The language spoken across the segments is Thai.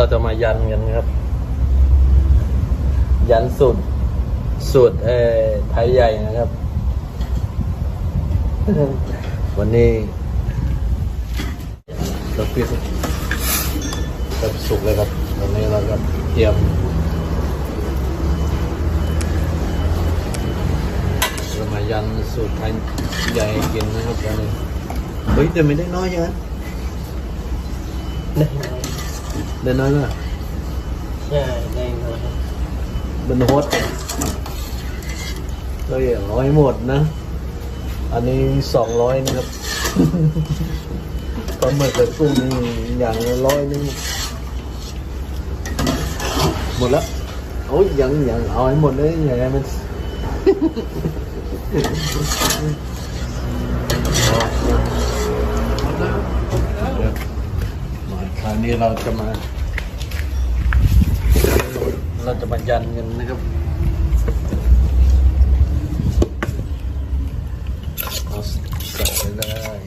เราจะมายันกันครับ ยันสูตรสูตรเอ่อไทยใหญ่นะครับ วันนี้เราปิดกับสุกเลยครับวันนี้เราก็เตรียมเรามายันสูตรไทยใหญ่กินนะครับวันนี้เฮ้ยแต่ไม่ได้น้อยอย่างนั้นได้ ได้น้อยมากใช่ได้เงินครับบนโฮสเฮ้ยร้อยหมดนะ อันนี้สองร้อยนะครับปลาหมึกกับกุ้งนี่อย่างละร้อยนึงหมดแล้วโอ้ยยังยังเอาให้หมดเลยอย่างไรมัน วนี้เราจะมา เราจะมายันกันนะครับเอาใส่ไปเลย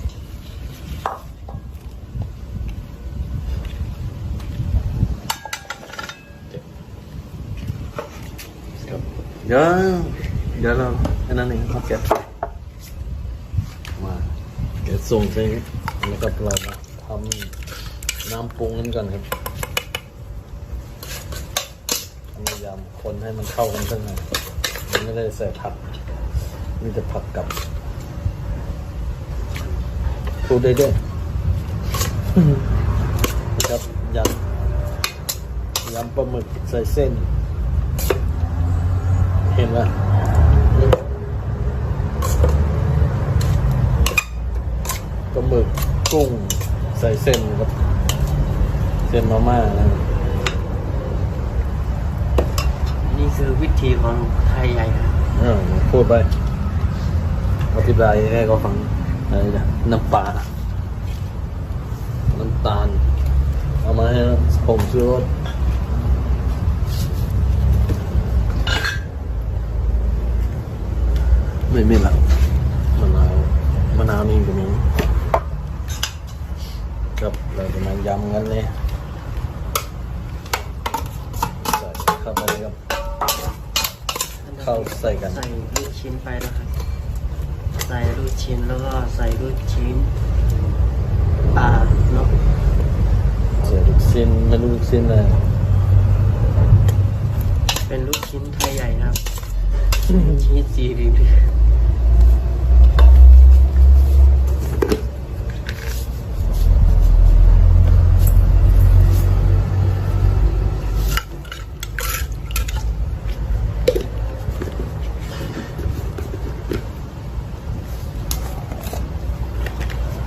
ครับเดี๋ยวเดี๋ยวเราอันนั้นเองเอาแกะมาแกะส่งไปแล้วก็เรามา น้ำปรุงกันก่อนครับพยายามคนให้มันเข้ากันข้างนมันไม่ได้ใส่ผักมีแต่ผักกับพูดได้ด้วยครับยำยำปลาหมึกใส่เส้น เห็นไหมปลาหมึกกุ้งใส่เส้นครับ ส้นมาม่านะครับนี่คือวิธีของไทยใหญ่ครับเออพูดไปอธิบายให้เขาฟังอะไรนะน้ำปลาน้ำตาล เอามาให้ผมซื้อรสไม่ไม่ละมะนาวมะนาวนี่ก็มีครับเราจะมายำกันเลยใส่ เข้าไปเลยครับ เข้าใส่กัน ใส่ลูกชิ้นไปนะครับ ใส่ลูกชิ้นแล้วก็ใส่ลูกชิ้นปลาเนาะใส่ลูกชิ้นไม่รู้ลูกชิ้นอะไรเป็นลูกชิ้นไทยใหญ่ครับ ชิ้นสี่ริบ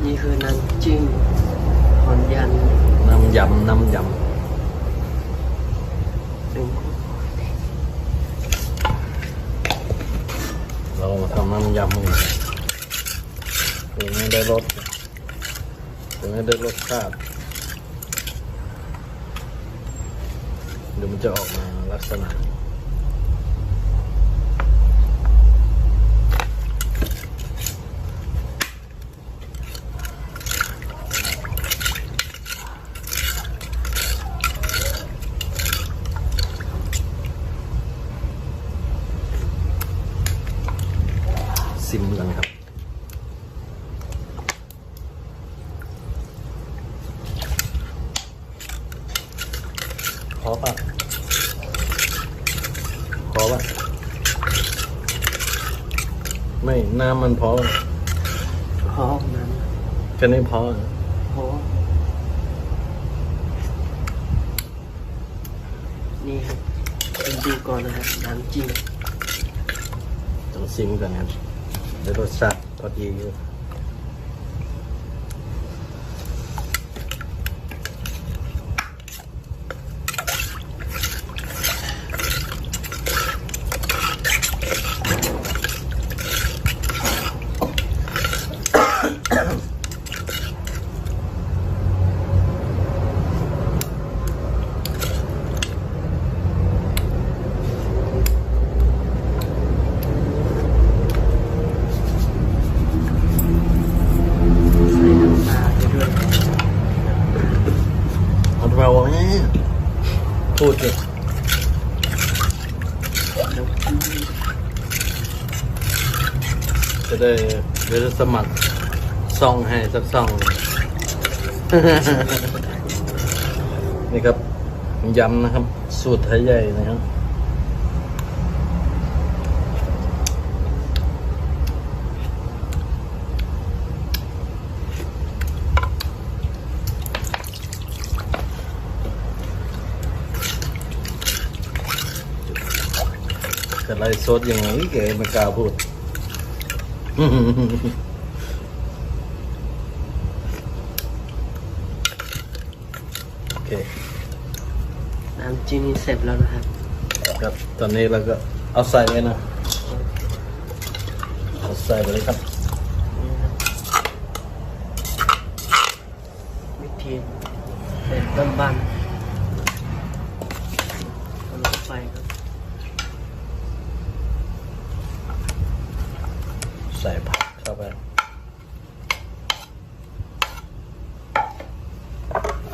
นี่คือน้ำจิ้มหอนยันน้ำยำน้ำยำเรามาทำน้ำยำกันถึงให้ได้รสถึงให้ได้รสชาติเดี๋ยวมันจะออกมาลักษณะซิมกันครับ พอป่ะ พอป่ะ ไม่ น้ำมันพอป่ะหอมนั้นแค่นี้พอเหรอหอมนี่ครับเป็นดูก่อนนะครับน้ำจิ้มต้องซิมกันครับได้รสชาติพอดีอยู่ พูดดิแล้วจะได้เดี๋ยวจะสมัครซองให้สักซอง นี่ครับย้ำนะครับ สูตรไทยใหญ่นะครับ จะไล่สดยังไงแกไม่กล้าพูด โอเค น้ำจิ้มนี่เสร็จแล้วนะครับ ครับ ตอนนี้เราก็เอาใส่เลยนะ เอาใส่ไปเลยครับนี่ครับวิธีเป็นบ้านบ้านๆเอาลงไปครับ ใส่ผักเข้าไป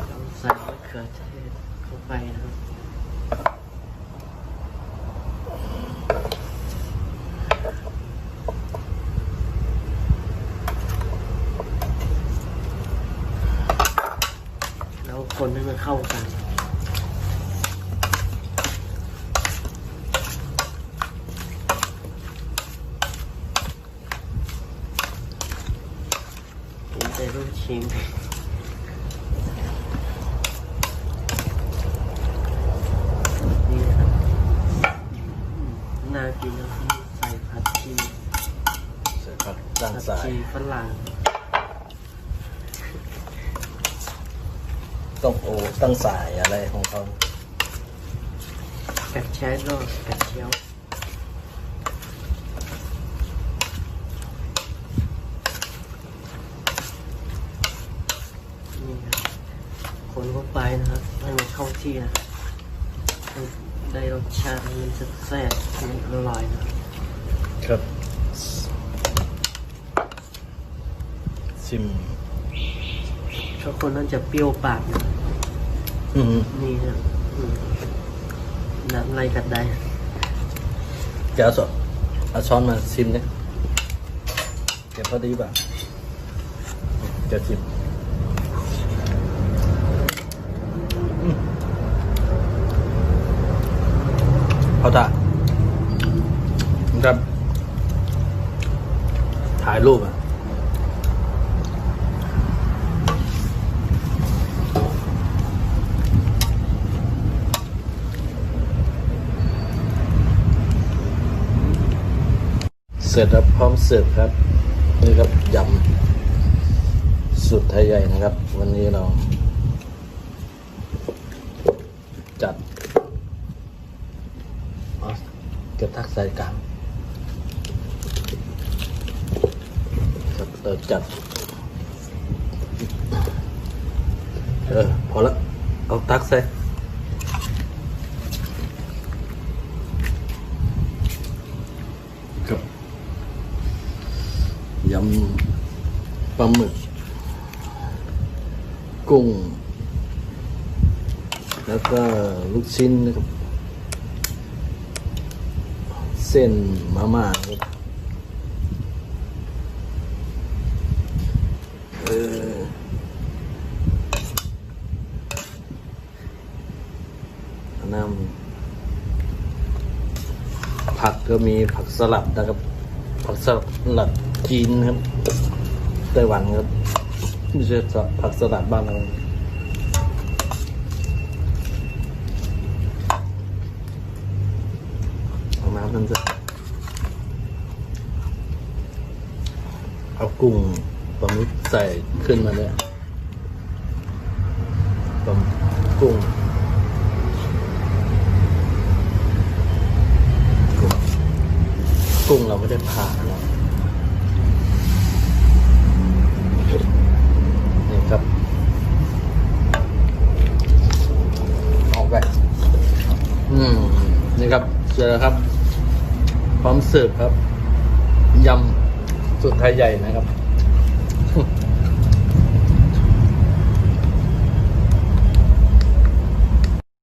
ต้องใส่มะเขือเทศเข้าไปนะครับ แล้วคนให้มัน เข้ากันกินแต่ลูกชิ้นนี่นะครับอืมน่ากินนะครับใส่ผัดชีใส่ผักด้านผัดซ้ายชีฝรั่ง ต้องโอ้ตั้งสายอะไรของเขากระเช้โรสกระเชียวนี่ครับคนเข้าไปนะครับให้มันเข้าที่นะครับให้ได้รสชาติมันจะแซ่บมันอร่อยนะครับครับชิม เพราะคนนั้นจะเปรี้ยวปากนะอืมนี่ครับอืมน้ำไรกัดได้จะเอาสดเอาช้อนมาชิมเนี่ยเก็บพอดีป่ะจะชิมอืมเอาตาครับถ่ายรูปอะ เสร็จแล้วพร้อมเสิร์ฟครับ นี่ครับยำสุดไทยใหญ่นะครับ วันนี้เรา จัดเอาเก็บทักใส่กลางครับเราจัด เออ พอละเอาตักใส่ ครับ ยำปลาหมึก กุ้ง แล้วก็ลูกชิ้นนะครับ เส้นมาม่าครับเออน้ำผักก็มีผักสลัดนะครับผักสลัด จีนครับไต้หวันครับไม่ใช่ผักสลัดบ้านเราเอาน้ำมันจะเอากุ้งปลาหมึกใส่ขึ้นมาเนี่ยปลากุ้งกุ้งเราไม่ได้ผ่านะนี่ครับ ออกไป อืม นี่ครับ เสร็จแล้วครับ พร้อมเสิร์ฟครับยำสุดไทยใหญ่นะครับ